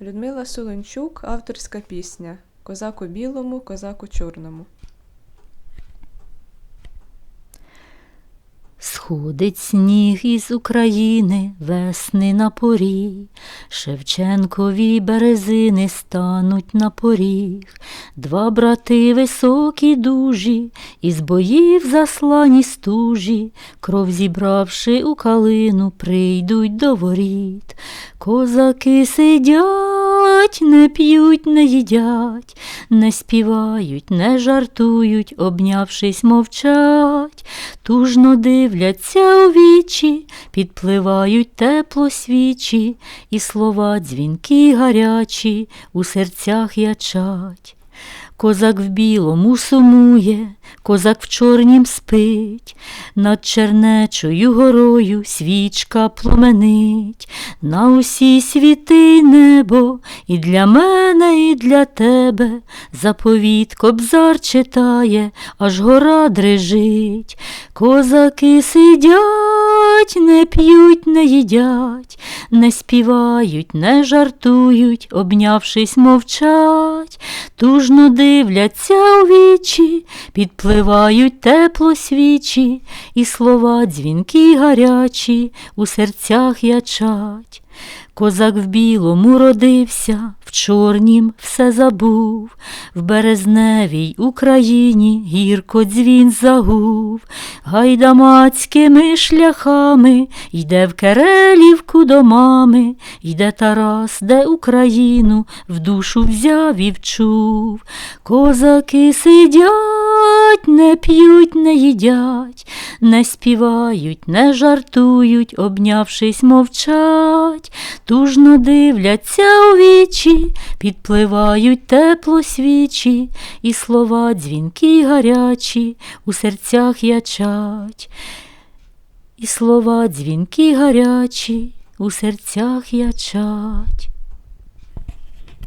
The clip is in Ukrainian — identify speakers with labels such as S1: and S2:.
S1: Людмила Солончук, авторська пісня Козак у білому, козак у чорному.
S2: Сходить сніг із України весни на порі, Шевченкові березини стануть на поріг, два брати високі дужі, із боїв заслані стужі, кров зібравши у калину, прийдуть до воріт. Козаки сидять, не п'ють, не їдять, не співають, не жартують, обнявшись, мовчать, тужно дивляться у вічі, підпливають тепло свічі, і слова дзвінки гарячі у серцях ячать. Козак в білому сумує, козак в чорнім спить, над чернечою горою свічка пломенить, на усі світи небо, і для мене, і для тебе. Заповіт кобзар читає, аж гора дрижить. Козаки сидять, не п'ють, не їдять, не співають, не жартують, обнявшись, мовчать, тужно дивляться у вічі, підпливають тепло свічі, і слова дзвінки гарячі у серцях ячать. Козак в білому родився, в чорнім все забув, в березневій Україні гірко дзвін загув, гайдамацькими шляхами йде в Керелівку до мами, йде Тарас, де Україну в душу взяв і вчув. Козаки сидять, не п'ють, не їдять, не співають, не жартують, обнявшись, мовчать, тужно дивляться у вічі, підпливають тепло свічі, і слова дзвінки гарячі у серцях ячать, і слова дзвінки гарячі у серцях ячать.